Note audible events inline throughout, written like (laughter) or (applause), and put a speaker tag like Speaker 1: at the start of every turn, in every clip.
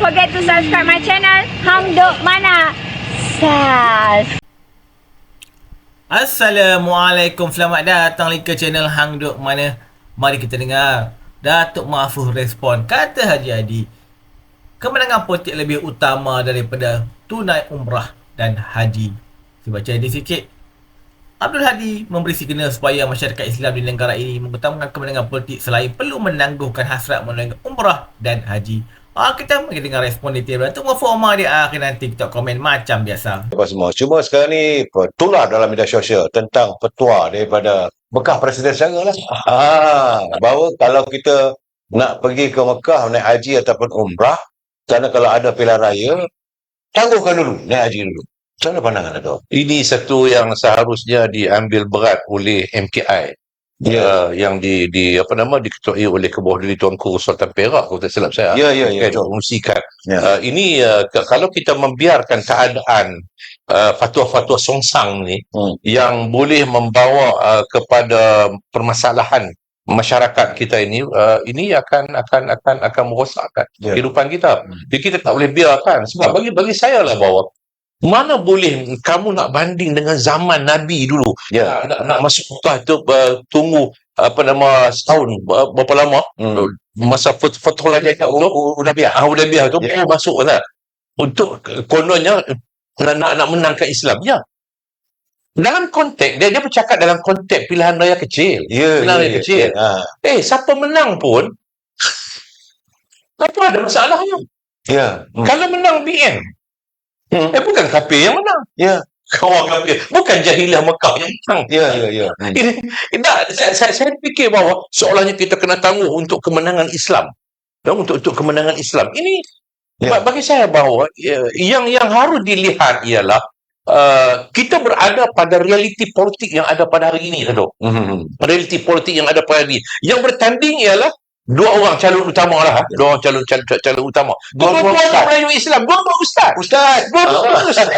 Speaker 1: forget to subscribe my channel Duk Mana. Sas.
Speaker 2: Assalamualaikum Selamat datang ke channel Hang Duk Mana Mari kita dengar Datuk Mahfuz respon Kata Haji Adi Kemenangan politik lebih utama daripada Tunai umrah dan haji Sebab baca ini sikit Abdul Hadi memberi signal supaya masyarakat Islam di negara ini mengutamakan kemenangan politik selain perlu menangguhkan hasrat menunaikan umrah dan haji. Ah, kita mari dengar respon detail. Tunggu forma dia akhir nanti kita komen macam biasa.
Speaker 3: apa semua. Cuma sekarang ni tular dalam media sosial tentang petua daripada bekas Presiden sekarang lah. Ha, (laughs) bahawa kalau kita nak pergi ke Mekah naik haji ataupun umrah, kerana kalau ada pilihan raya, tangguhkan dulu naik haji dulu. Macam mana pandangan itu?
Speaker 4: Ini satu yang seharusnya diambil berat oleh MKI.
Speaker 3: Ya.
Speaker 4: Yang di, di apa nama diketuai oleh kebawah diri Tuanku Sultan Perak kalau tak silap saya.
Speaker 3: Ya, ya, ya,
Speaker 4: Kan.
Speaker 3: Ya.
Speaker 4: Uh, ini uh, ke- kalau kita membiarkan keadaan uh, fatwa-fatwa songsang ni
Speaker 3: Hmm.
Speaker 4: yang boleh membawa uh, kepada permasalahan masyarakat kita ini uh, ini akan akan akan akan merosakkan
Speaker 3: Ya.
Speaker 4: kehidupan kita.
Speaker 3: Hmm.
Speaker 4: Jadi kita tak boleh biarkan sebab bagi bagi saya lah bahawa mana boleh kamu nak banding dengan zaman Nabi dulu
Speaker 3: Ya.
Speaker 4: nak, nak masuk Mekah tu uh, tunggu apa nama setahun uh, berapa lama
Speaker 3: Hmm.
Speaker 4: masa Fat- Fathul Hajjah tu
Speaker 3: Udah biar.
Speaker 4: ah udah biar tu
Speaker 3: Ya.
Speaker 4: baru masuk kan untuk kononnya nak, nak nak menangkan Islam ya dalam konteks dia dia bercakap dalam konteks pilihan raya kecil
Speaker 3: Ya,
Speaker 4: Pilihan
Speaker 3: ya,
Speaker 4: raya
Speaker 3: ya.
Speaker 4: kecil
Speaker 3: Ha.
Speaker 4: eh siapa menang pun (laughs) apa ada masalahnya
Speaker 3: Ya. Hmm.
Speaker 4: kalau menang BN
Speaker 3: Hmm.
Speaker 4: eh bukan kafir yang menang
Speaker 3: Ya.
Speaker 4: kawan kafir bukan jahilah Mekah yang menang
Speaker 3: Ya, ya, ya.
Speaker 4: Ini tak, saya, saya, saya fikir bahawa seolahnya kita kena tangguh untuk kemenangan Islam. Ya, untuk untuk kemenangan Islam. Ini
Speaker 3: Ya.
Speaker 4: ba- bagi saya bahawa ya, yang yang harus dilihat ialah uh, kita berada pada realiti politik yang ada pada hari ini Dato.
Speaker 3: Hmm.
Speaker 4: Realiti politik yang ada pada hari ini. Yang bertanding ialah dua orang calon utama lah. Dua orang calon calon, calon utama.
Speaker 3: Dua-dua
Speaker 4: Dua-dua
Speaker 3: ustaz.
Speaker 4: orang Melayu Islam. Dua-dua ustaz.
Speaker 3: Ustaz.
Speaker 4: Dua-dua ustaz.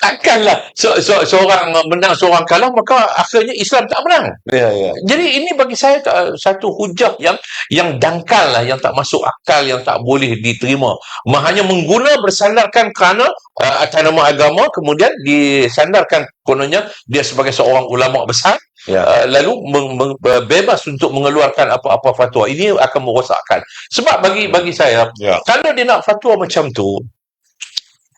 Speaker 4: Takkanlah se- se- seorang menang seorang kalah maka akhirnya Islam tak menang.
Speaker 3: Ya, ya.
Speaker 4: Jadi ini bagi saya tak- satu hujah yang yang dangkal lah, yang tak masuk akal, yang tak boleh diterima. Ma- Hanya mengguna bersandarkan kerana uh, atas nama agama, kemudian disandarkan kononnya dia sebagai seorang ulama besar,
Speaker 3: Ya.
Speaker 4: uh, lalu meng, meng, bebas untuk mengeluarkan apa-apa fatwa. Ini akan merosakkan. Sebab bagi bagi saya,
Speaker 3: Ya.
Speaker 4: kalau dia nak fatwa macam tu,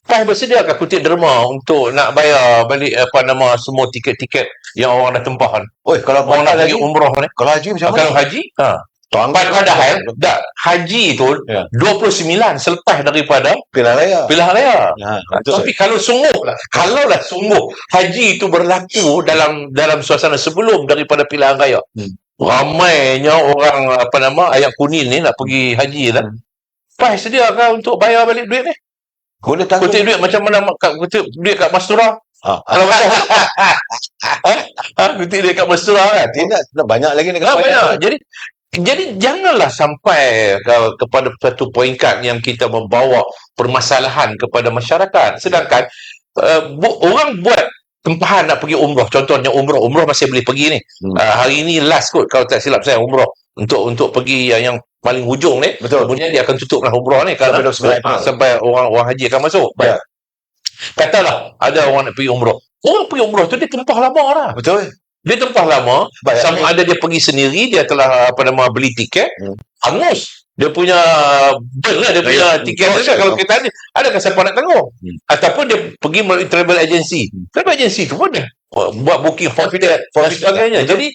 Speaker 4: PAS bersediakah kutip derma untuk nak bayar balik apa nama semua tiket-tiket yang orang dah tempahan?
Speaker 3: Oi, kalau
Speaker 4: Orang nak pergi
Speaker 3: lagi,
Speaker 4: umrah ni.
Speaker 3: kalau haji macam
Speaker 4: Kalau
Speaker 3: mana?
Speaker 4: haji, ha.
Speaker 3: Tuan
Speaker 4: Pad- Padahal dah, haji tu
Speaker 3: Ya.
Speaker 4: 29 selepas daripada
Speaker 3: pilihan raya.
Speaker 4: pilihan raya.
Speaker 3: Ha, betul.
Speaker 4: Tapi kalau sungguh lah, kalau lah sungguh haji itu berlaku dalam dalam suasana sebelum daripada pilihan raya.
Speaker 3: Hmm.
Speaker 4: Ramainya orang apa nama ayat kuning ni nak pergi haji lah.
Speaker 3: Hmm.
Speaker 4: PAS sediakah untuk bayar balik duit ni?
Speaker 3: Boleh tangguh.
Speaker 4: Kutip duit macam mana kat- kutip duit kat Mastura?
Speaker 3: Ha,
Speaker 4: Kalau macam (laughs) ha? ha? Kutip duit kat Mastura kan?
Speaker 3: tidak, tidak banyak lagi
Speaker 4: Ha,
Speaker 3: negara
Speaker 4: banyak. Jadi jadi janganlah sampai ke, kepada satu peringkat yang kita membawa permasalahan kepada masyarakat. Sedangkan uh, bu, orang buat tempahan nak pergi umrah. Contohnya umrah, umrah masih boleh pergi ni.
Speaker 3: Hmm.
Speaker 4: Uh, hari ini last kot kalau tak silap saya umrah untuk untuk pergi yang, yang paling hujung ni.
Speaker 3: Betul.
Speaker 4: Kemudian dia akan tutuplah umrah ni
Speaker 3: Sampai 29 April.
Speaker 4: ha, sampai orang orang haji akan masuk.
Speaker 3: Ya.
Speaker 4: Katalah ada orang nak pergi umrah. Orang pergi umrah tu dia tempah lama lah.
Speaker 3: Betul.
Speaker 4: Dia tempah lama,
Speaker 3: Bayar
Speaker 4: sama ada dia pergi sendiri, dia telah apa nama beli tiket,
Speaker 3: Hmm.
Speaker 4: hangus. Dia punya bil lah, dia punya
Speaker 3: Ya,
Speaker 4: tiket. Kalau kita ada, adakah siapa nak tanggung?
Speaker 3: Hmm.
Speaker 4: Ataupun dia pergi melalui travel agency. Travel agency tu pun dia buat booking forfeit dan sebagainya. Jadi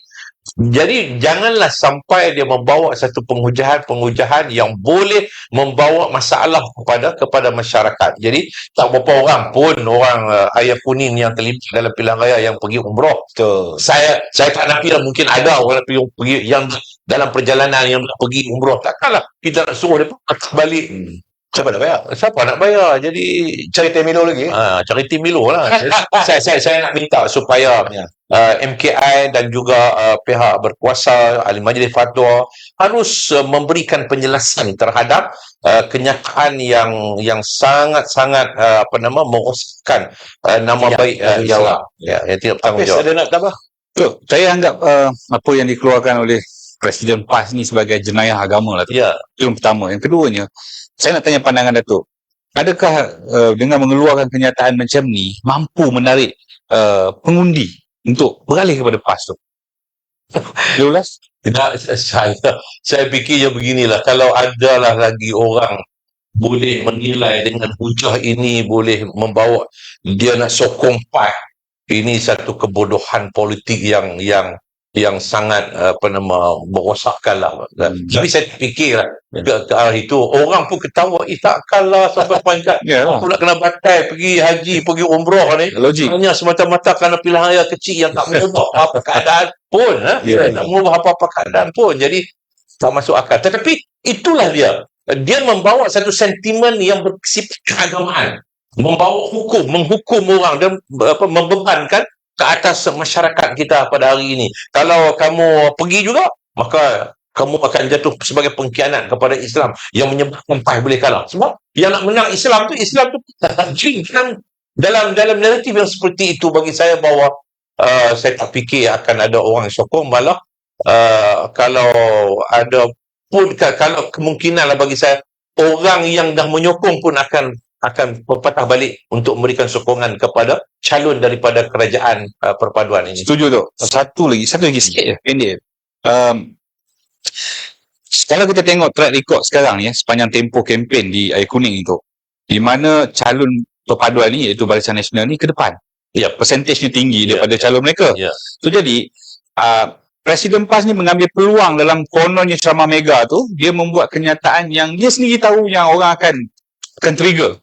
Speaker 4: jadi janganlah sampai dia membawa satu penghujahan-penghujahan yang boleh membawa masalah kepada kepada masyarakat. Jadi tak berapa orang pun orang uh, ayah kuning yang terlibat dalam pilihan raya yang pergi umrah
Speaker 3: Betul.
Speaker 4: saya saya tak nafi lah mungkin ada orang pergi, pergi yang dalam perjalanan yang nak pergi umrah takkanlah kita nak suruh dia balik
Speaker 3: Hmm. Siapa nak bayar?
Speaker 4: siapa nak bayar jadi
Speaker 3: Cari Temilo lagi.
Speaker 4: ha, cari tim Milo lah (laughs) saya, saya saya nak minta supaya
Speaker 3: Ya.
Speaker 4: Uh, MKI dan juga uh, pihak berkuasa ahli majlis fatwa harus uh, memberikan penjelasan terhadap uh, kenyataan yang yang sangat-sangat uh, apa nama merosakkan uh, nama
Speaker 3: Tidak
Speaker 4: baik uh. Islam ya yang tidak
Speaker 3: Hafiz
Speaker 4: bertanggungjawab
Speaker 3: ada nak tambah?
Speaker 5: Betul. Saya anggap uh, apa yang dikeluarkan oleh Presiden PAS ni sebagai jenayah agama lah. tu.
Speaker 4: ya
Speaker 5: Itu yang pertama. Yang keduanya, saya nak tanya pandangan Datuk. Adakah uh, dengan mengeluarkan kenyataan macam ni mampu menarik uh, pengundi untuk beralih kepada PAS tu? Dia ulas?
Speaker 4: Tak, saya, saya fikirnya beginilah. Kalau adalah lagi orang boleh menilai dengan hujah ini boleh membawa dia nak sokong PAS. Ini satu kebodohan politik yang yang yang sangat apa nama merosakkan lah.
Speaker 5: Hmm.
Speaker 4: Tapi saya fikir lah ke, ke arah itu orang pun ketawa eh takkanlah sampai (laughs) pangkat
Speaker 5: Ya lah.
Speaker 4: aku nak kena batai pergi haji pergi umrah ni
Speaker 5: Logik.
Speaker 4: hanya semata-mata kerana pilihan raya kecil yang tak (laughs) mengubah apa keadaan pun ha?
Speaker 5: Ya.
Speaker 4: tak mengubah apa-apa keadaan pun jadi tak masuk akal tetapi itulah dia dia membawa satu sentimen yang bersifat keagamaan membawa hukum menghukum orang dan apa membebankan ke atas masyarakat kita pada hari ini. Kalau kamu pergi juga maka kamu akan jatuh sebagai pengkhianat kepada Islam yang menyebabkan PAS boleh kalah. Sebab yang nak menang Islam tu Islam tu kan? Dalam dalam naratif yang seperti itu bagi saya bahawa uh, saya tak fikir akan ada orang sokong. Malah uh, kalau ada pun ka- kalau kemungkinan lah bagi saya orang yang dah menyokong pun akan akan berpatah balik untuk memberikan sokongan kepada calon daripada kerajaan uh, perpaduan ini.
Speaker 5: Setuju tu. Satu lagi, satu lagi sikit je, pendek. Um, kalau kita tengok track record sekarang ya, sepanjang tempoh kempen di Air Kuning itu, di mana calon perpaduan ni, iaitu Barisan Nasional ni ke depan.
Speaker 4: Ya.
Speaker 5: Persentasenya tinggi
Speaker 4: Ya,
Speaker 5: daripada calon mereka.
Speaker 4: Ya.
Speaker 5: So jadi, uh, Presiden PAS ni mengambil peluang dalam kononnya ceramah mega tu, dia membuat kenyataan yang dia sendiri tahu yang orang akan akan trigger.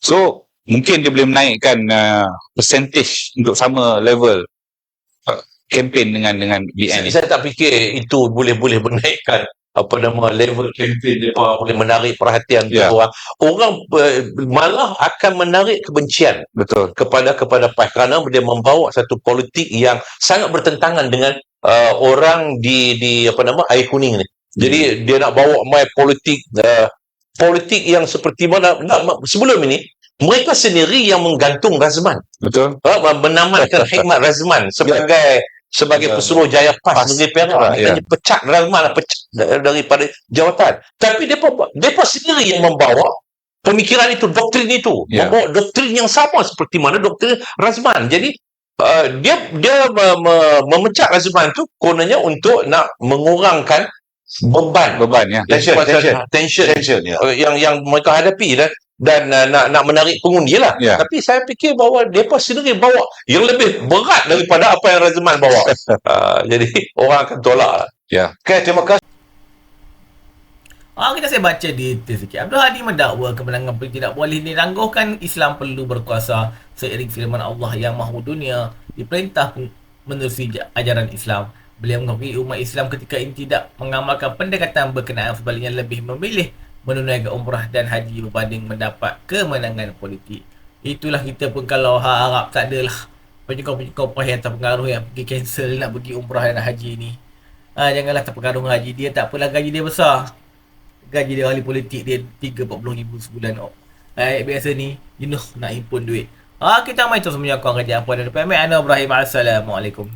Speaker 5: So, mungkin dia boleh menaikkan uh, percentage untuk sama level uh, kempen dengan dengan BN
Speaker 4: Saya, saya tak fikir itu boleh boleh menaikkan apa nama level kempen mereka boleh menarik perhatian
Speaker 5: Ya.
Speaker 4: orang. Orang uh, malah akan menarik kebencian
Speaker 5: Betul.
Speaker 4: kepada kepada PAS kerana dia membawa satu politik yang sangat bertentangan dengan uh, orang di di apa nama air kuning ni. Jadi dia nak bawa mai politik uh, politik yang seperti mana nak, sebelum ini mereka sendiri yang menggantung Razman
Speaker 5: Betul.
Speaker 4: uh, menamatkan Hikmat Razman sebagai sebagai
Speaker 5: Ya.
Speaker 4: pesuruh jaya PAS. Negeri Perak
Speaker 5: Ya.
Speaker 4: maknanya pecat Razman pecat da- daripada jawatan tapi depa depa sendiri yang membawa pemikiran itu doktrin itu
Speaker 5: Ya.
Speaker 4: membawa doktrin yang sama seperti mana doktrin Razman jadi uh, dia dia me, me, memecat Razman tu kononnya untuk nak mengurangkan beban
Speaker 5: Beban ya.
Speaker 3: Tension, tension.
Speaker 4: tension
Speaker 3: Tension ya.
Speaker 4: uh, yang yang mereka hadapi dan dan uh, nak nak menarik pengundi lah.
Speaker 5: Ya.
Speaker 4: Tapi saya fikir bahawa mereka sendiri bawa yang lebih berat daripada apa yang Razman bawa. uh, (laughs) jadi orang akan tolak lah.
Speaker 3: Okay, terima kasih.
Speaker 2: Ah, kita saya baca detail sikit. Abdul Hadi mendakwa kemenangan politik tidak boleh dirangguhkan Islam perlu berkuasa seiring firman Allah yang mahu dunia diperintah menerusi ja- ajaran Islam. Beliau mengakui umat Islam ketika ini tidak mengamalkan pendekatan berkenaan sebaliknya lebih memilih menunaikan umrah dan haji berbanding mendapat kemenangan politik. Itulah kita pun kalau ha- harap tak adalah penyokong-penyokong PAS yang terpengaruh yang pergi cancel nak pergi umrah dan haji ni. Ah, janganlah terpengaruh dengan haji dia tak apalah gaji dia besar gaji dia ahli politik dia 3-40 ribu sebulan oh. Eh, biasa ni jenuh nak himpun duit ah, kita main terus menyokong kerja apa dan PMI Ana Ibrahim Assalamualaikum